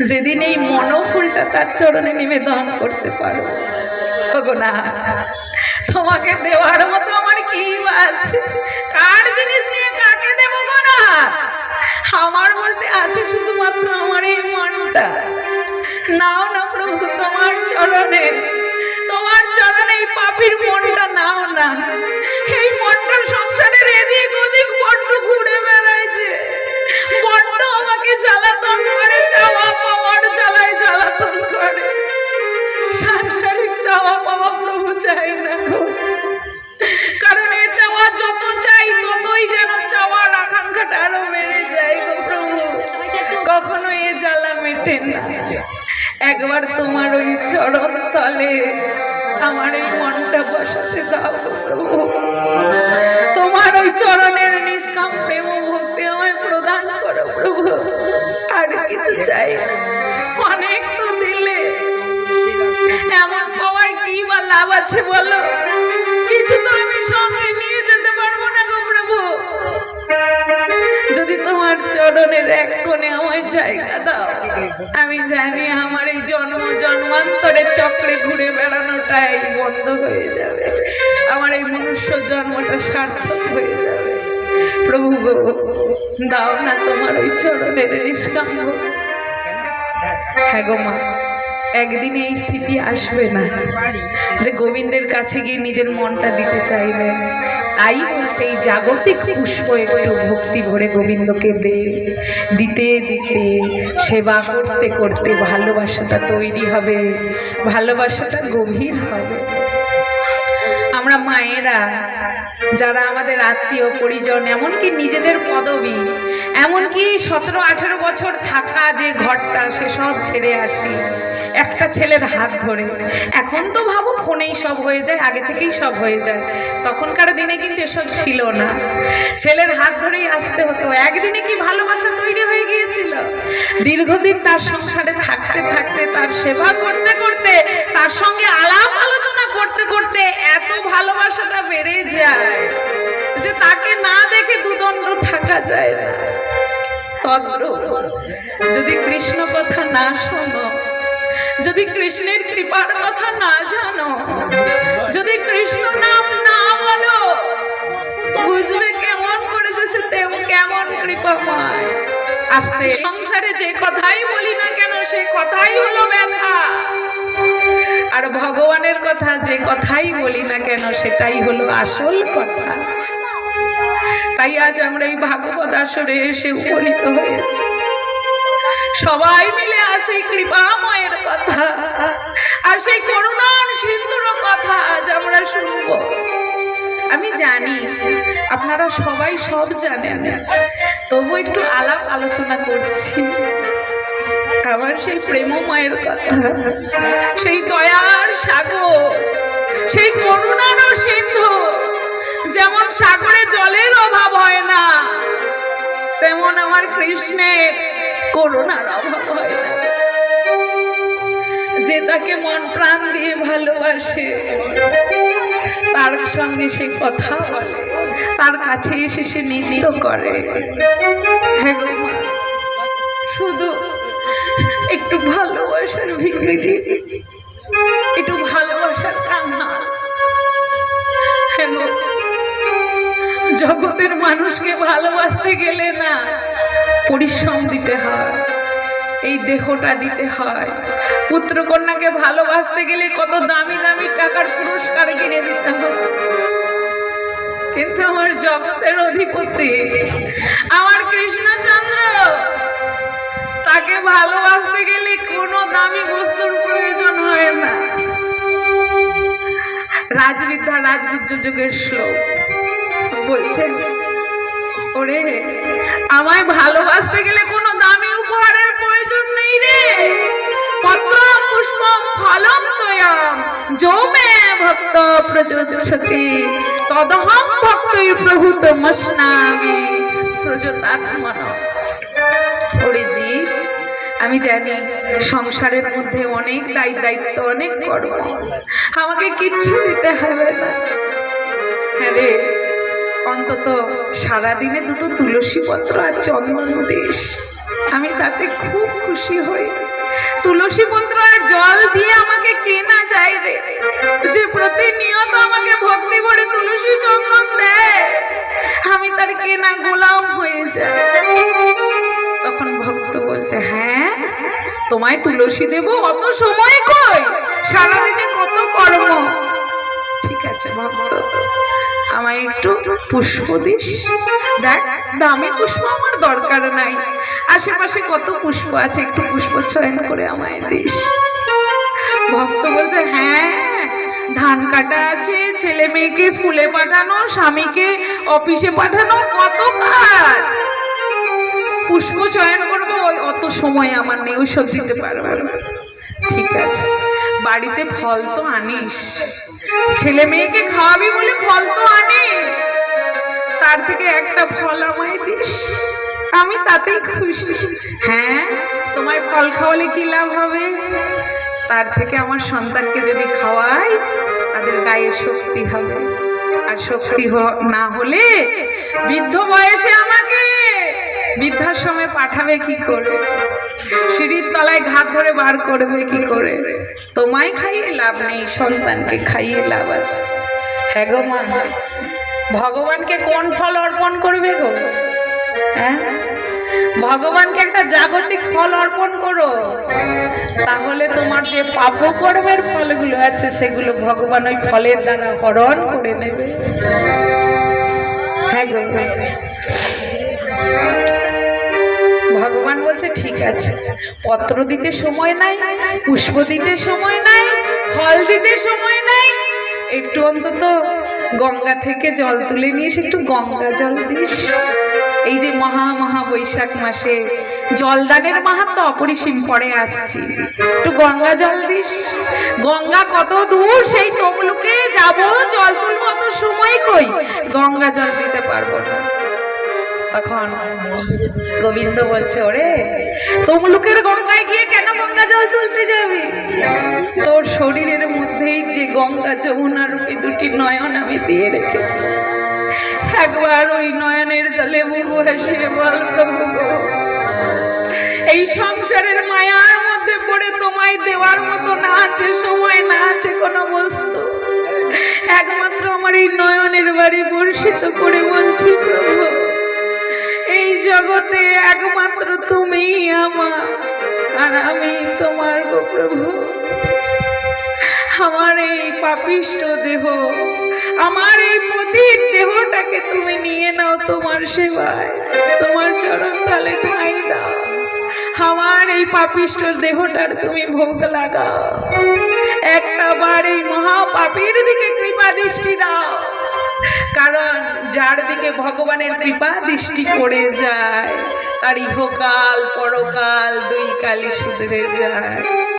যেদিন এই মনোফুলটা তার চরণে নিবেদন করতে পারো। না, তোমাকে দেওয়ার মতো আমার কি আছে? কার জিনিস নিয়ে কাকে দেবো না? আমার বলতে আছে শুধুমাত্র আমার এই মনটা। নাও না প্রভু, তোমার চরণে। তোমার চরণে এই পাপির মনটা নাও না। এই মনটা সংসারের এদিক ওদিক বড্ড ঘুরে বেড়াইছে। বড্ড আমাকে জ্বালাতন করে চাওয়া একবার তোমার ওই চরণ তলে আমার এই মনটা বসাতে দাও প্রভু। তোমার ওই চরণের নিষ্কাম প্রেম ভক্তি আমায় প্রদান করো প্রভু। আর কিছু চাই। অনেক তো দিলে। এমন পাওয়ার কি বা লাভ আছে বলো? কিছু তো আমি সঙ্গে নিয়ে যেতে পারব না গো প্রভু। যদি তোমার চরণের এক কোণে আমায় জায়গা আমি জানি আমার এই জন্ম জন্মান্তরে চক্রে ঘুরে বেড়ানোটাই বন্ধ হয়ে যাবে। আমার এই মনুষ্য জন্মটা সার্থক হয়ে যাবে। প্রভু দাও না তোমার ওই চরণের নিষ্কাম্য হ্যাঁ গো মা। একদিনে এই স্থিতি আসবে না। যে গোবিন্দের কাছে গিয়ে নিজের মনটা দিতে চাইবে। তাই বলছে, এই জাগতিক পুষ্প একটু ভক্তি ভরে গোবিন্দকে দে। দিতে দিতে, সেবা করতে করতে ভালোবাসাটা তৈরি হবে। ভালোবাসাটা গভীর হবে। আমরা মায়েরা যারা আমাদের আত্মীয়, পরিজন, এমনকি নিজেদের পদবি, এমনকি সতেরো, আঠেরো বছর থাকা যে ঘরটা সেসব ছেড়ে আসি। একটা ছেলের হাত ধরে। এখন তো ভাবো ফোনেই সব হয়ে যায়, আগে থেকেই সব হয়ে যায়। তখনকার দিনে কিন্তু এসব ছিল না। ছেলের হাত ধরেই আসতে হতো। একদিনে কি ভালোবাসা তৈরি হয়ে গিয়েছিল? দীর্ঘদিন তার সংসারে থাকতে থাকতে, তার সেবা করতে করতে, তার সঙ্গে আলাপ আলোচনা যদি কৃষ্ণ কথা না শোনো, যদি কৃষ্ণের কৃপার কথা না জানো, যদি কৃষ্ণ নাম না বলো, বুঝবে কেমন করে যে তেম- কেমন কৃপাময়। আস্তে, সংসারে যে কথাই বলি না কেন, সে কথাই হলো ব্যথা। আর ভগবানের কথা যে কথাই বলি না কেন, সেটাই হলো আসল কথা। তাই আজ আমরা এই ভাগবত আসরে এসে উপনীত হয়েছি। সবাই মিলে আসে কৃপাময়ের কথা আর সেই করুণার সিন্ধুর কথা আজ আমরা শুনব। আমি জানি আপনারা সবাই সব জানেন, তবু একটু আলাপ আলোচনা করছি। আমার সেই প্রেমময়ের কথা, সেই দয়ার সাগর, সেই করুণার তেমন আমার কৃষ্ণের করুণার অভাব। হয় না যে তাকে মন প্রাণ দিয়ে ভালোবাসে, তার সঙ্গে সে কথা বলে, তার কাছে এসে সে নৃত্য করে। শুধু একটু ভালোবাসার ভিড়ি একটু ভালোবাসার কান্না। হ্যাঁ জগতের মানুষকে ভালোবাসতে গেলে না পরিশ্রম দিতে হয়, এই দেহটা দিতে হয়। পুত্র কন্যাকে ভালোবাসতে গেলে কত দামি দামি টাকার পুরস্কার কিনে দিতে হয়। কিন্তু আমার জগতের অধিপতি, আমার কৃষ্ণচন্দ্র, তাকে ভালোবাসতে গেলে কোনো দামি বস্তুর প্রয়োজন হয় না। রাজবিদ্যা রাজগুজ্জ যুগের শ্লোক। বলছেন ওরে, আমায় ভালোবাসতে গেলে কোনো দামি উপহারের প্রয়োজন নেই রে। পত্র, পুষ্প ফলম তয়াম যো মে ভক্ত প্রযোজ্যতি তদহম ভক্তই প্রভূত মস্নামি। প্রযোতাত্মন ওরে জীব আমি জানি সংসারের মধ্যে অনেক দায়ী, দায়িত্ব, অনেক কর্ম। আমাকে কিচ্ছু দিতে হবে না। হ্যাঁ রে। অন্তত সারাদিনে দুটো তুলসী পত্র আর চন্দন দিস। আমি তাতে খুব খুশি হই। তুলসী মন্ত্র আর জল দিয়ে আমাকে কেনা যায় রে। যে প্রতিনিয়ত আমাকে ভক্তি করে তুলসী চন্দন দেয়, আমি তার কেনা গোলাম হয়ে যাই। তখন ভক্ত বলছে হ্যাঁ তোমায় তুলসী দেব? অত সময় কই? সারাদিনে কত কর্ম? আছে আমায় একটু পুষ্প দিস। দেখ, দামি পুষ্প আমার দরকার নাই। আশেপাশে কত পুষ্প আছে, একটু পুষ্প চয়ন করে আমায় দিস। ভক্ত বলছে হ্যাঁ ধান কাটা আছে, ছেলে মেয়েকে স্কুলে পাঠানো, স্বামীকে অফিসে পাঠানো, কত কাজ। পুষ্প চয়ন করব ওই অত সময় আমার নেই ওইসব দিতে পারব ঠিক আছে। বাড়িতে ফল তো আনিস। ছেলে মেয়েকে খাওয়াবি বলে ফল তো আনিস। তার থেকে একটা ফল আমায় দিস। আমি তাতেই খুশি। হ্যাঁ তোমায় ফল খাওয়ালে কি লাভ হবে? তার থেকে আমার সন্তানকে যদি খাওয়াই, তাদের গায়ে শক্তি হবে। আর শক্তি না হলে বৃদ্ধ বয়সে আমাকে বৃদ্ধাশ্রমে পাঠাবে কি করে? সিঁড়ির তলায় ঘাট ধরে বার করবে কি করে? তোমায় খাইয়ে লাভ নেই, সন্তানকে খাইয়ে লাভ আছে। হ্যাঁ গো মা, ভগবানকে কোন ফল অর্পণ করবে গো? হ্যাঁ? ভগবানকে একটা জাগতিক ফল অর্পণ করো। তাহলে তোমার যে পাপ কর্মের ফলগুলো আছে, সেগুলো ভগবান ওই ফলের দ্বারা হরণ করে নেবে। হ্যাঁ গো আছে। পত্র দিতে সময় নাই, পুষ্প দিতে সময় নাই, ফল দিতে সময় নাই। একটু অন্তত গঙ্গা থেকে জল তুলে নিয়ে এসে একটু গঙ্গা জল দিস। এই যে মহা মহা বৈশাখ মাসে জলদানের মাহাত্ম অপরিসীম পরে আসছি। একটু গঙ্গা জল দিস। গঙ্গা কত দূর, সেই তমলুকে যাব। জল তুলবো অত সময় কই? গঙ্গা জল দিতে পারব না। তখন গোবিন্দ বলছে, ওরে তমলুকের গঙ্গায় গিয়ে কেন গঙ্গা জল তুলতে যাবি? তোর শরীরের মধ্যেই যে গঙ্গা যমুনা রূপে দুটি নয়ন আমি দিয়ে রেখেছি। একবার ওই নয়নের জলে মুখ হাসিয়ে বল এই সংসারের মায়ার মধ্যে পড়ে তোমায় দেওয়ার মতো না আছে সময়, না আছে কোনো বস্তু। একমাত্র আমার এই নয়নের বাড়ি বর্ষিত করে বলছি প্রভু এই জগতে একমাত্র তুমি আমার, আর আমি তোমার গো প্রভু। আমার এই পাপিষ্ট দেহ, আমার এই পতির দেহটাকে তুমি নিয়ে নাও তোমার সেবায়, তোমার চরণ তালে ঠাই দাও। আমার এই পাপিষ্ট দেহটার তুমি ভোগ লাগাও। একটা বার এই মহা পাপীর দিকে কৃপা দৃষ্টি দাও। কারণ যার দিকে ভগবানের কৃপা দৃষ্টি করে যায়, তার ইহকাল, পরকাল দুই কালই শুধরে যায়।